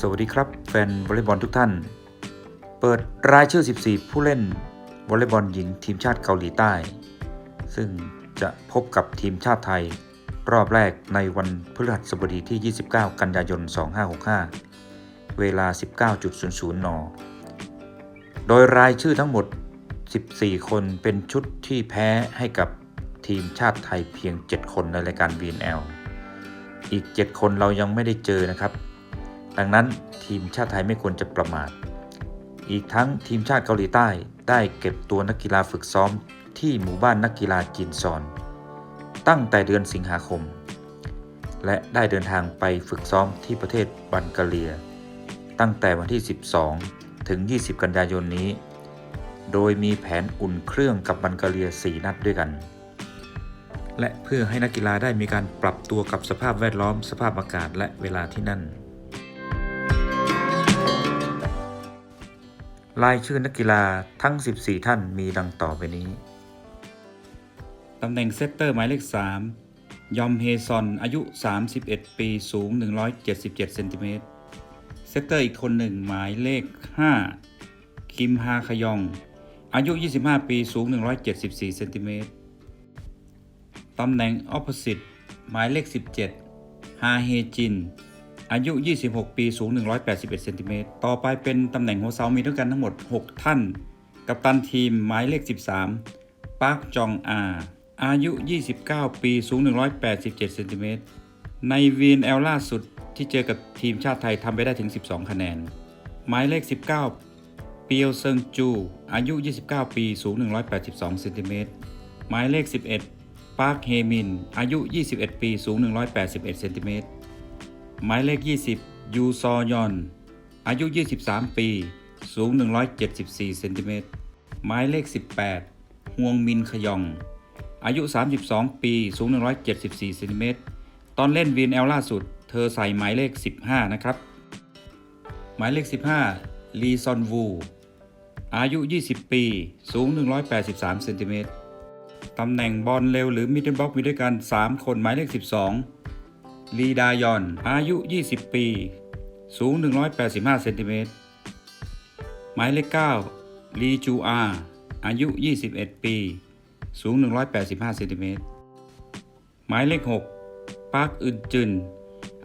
สวัสดีครับแฟนวอลเลย์บอลทุกท่าน เปิดรายชื่อ 14 ผู้เล่นวอลเลย์บอลหญิงทีมชาติเกาหลีใต้ ซึ่งจะพบกับทีมชาติไทย รอบแรกในวันพฤหัสบดีที่ 29 กันยายน 2565 เวลา 19.00 น โดยรายชื่อทั้งหมด 14 คนเป็นชุดที่แพ้ให้กับทีมชาติไทยเพียง 7 คนในรายการ VNL อีก 7 คนเรายังไม่ได้เจอนะครับ ดังนั้นทีมชาติไทยไม่ควรจะประมาท อีกทั้งทีมชาติเกาหลีใต้ได้เก็บตัวนักกีฬาฝึกซ้อมที่หมู่บ้านนักกีฬาจินซอน ตั้งแต่เดือนสิงหาคม และได้เดินทางไปฝึกซ้อมที่ประเทศบัลแกเรีย ตั้งแต่วันที่ 12 ถึง 20 กันยายนนี้ โดยมีแผนอุ่นเครื่องกับบัลแกเรีย 4 นัดด้วยกัน และเพื่อให้นักกีฬาได้มีการปรับตัวกับสภาพแวดล้อมสภาพอากาศและเวลาที่นั่น รายชื่อนักกีฬาทั้ง 14 ท่านมีดังต่อไปนี้ ตำแหน่งเซตเตอร์หมายเลข 3 ยอมเฮซอนอายุ 31 ปีสูง 177เซนติเมตรเซตเตอร์อีกคนหนึ่งหมายเลข 5 คิมฮาคยอง อายุ 25 ปีสูง 174เซนติเมตรตำแหน่ง opposite หมายเลข 17 ฮาเฮจิน อายุ 26 ปี สูง 181เซนติเมตร ต่อไปเป็นตำแหน่งหัวเสามีด้วยกันทั้งหมด 6 ท่าน กัปตันทีมหมายเลข 13ปาร์คจองอา อายุ 29 ปี สูง 187เซนติเมตร ในวีนแอลล่าสุดที่เจอกับทีมชาติไทยทำไปได้ถึง 12 คะแนน หมายเลข 19 เปียวเซิงจู อายุ 29 ปี สูง 182เซนติเมตร หมายเลข 11 ปาร์คเฮมิน อายุ 21 ปี สูง 181เซนติเมตร หมายเลข 20 ยูซอยอน อายุ 23 ปี สูง 174 เซนติเมตร หมายเลข 18 ฮวงมินขยอง อายุ 32 ปี สูง 174 เซนติเมตร ตอนเล่นวีนแอลล่าสุด เธอใส่หมายเลข 15 นะครับ หมายเลข 15 ลีซอนวู อายุ 20 ปี สูง 183 เซนติเมตร ตำแหน่งบอลเร็วหรือมิดเดิลบล็อกมีด้วยกัน 3 คน หมายเลข 12 ลีดายอน อายุ 20 ปี สูง 185 เซนติเมตร หมายเลข 9 ลีจูอา อายุ 21 ปี สูง 185 เซนติเมตร หมายเลข 6 ปาร์คอึนจึน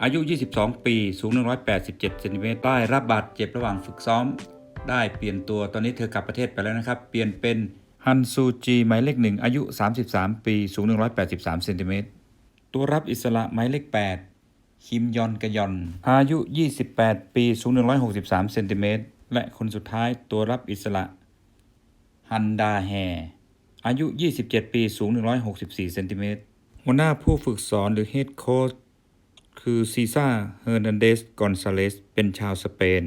อายุ 22 ปี สูง 187 เซนติเมตร ได้รับบาดเจ็บระหว่างฝึกซ้อม ได้เปลี่ยนตัว ตอนนี้เธอกลับประเทศไปแล้วนะครับ เปลี่ยนเป็นฮันซูจี หมายเลขหนึ่งอายุ 33 ปี สูง 183 เซนติเมตร ตัวรับอิสระหมายเลข 8 คิมยอนกยอน อายุ 28 ปีสูง 163 เซนติเมตร และคนสุดท้ายตัวรับอิสระ ฮันดาแฮ อายุ 27 ปีสูง 164 เซนติเมตรหัวหน้าผู้ฝึกสอนหรือเฮดโค้ชคือซีซ่า เฮอร์นันเดส กอนซาเลส เป็นชาวสเปน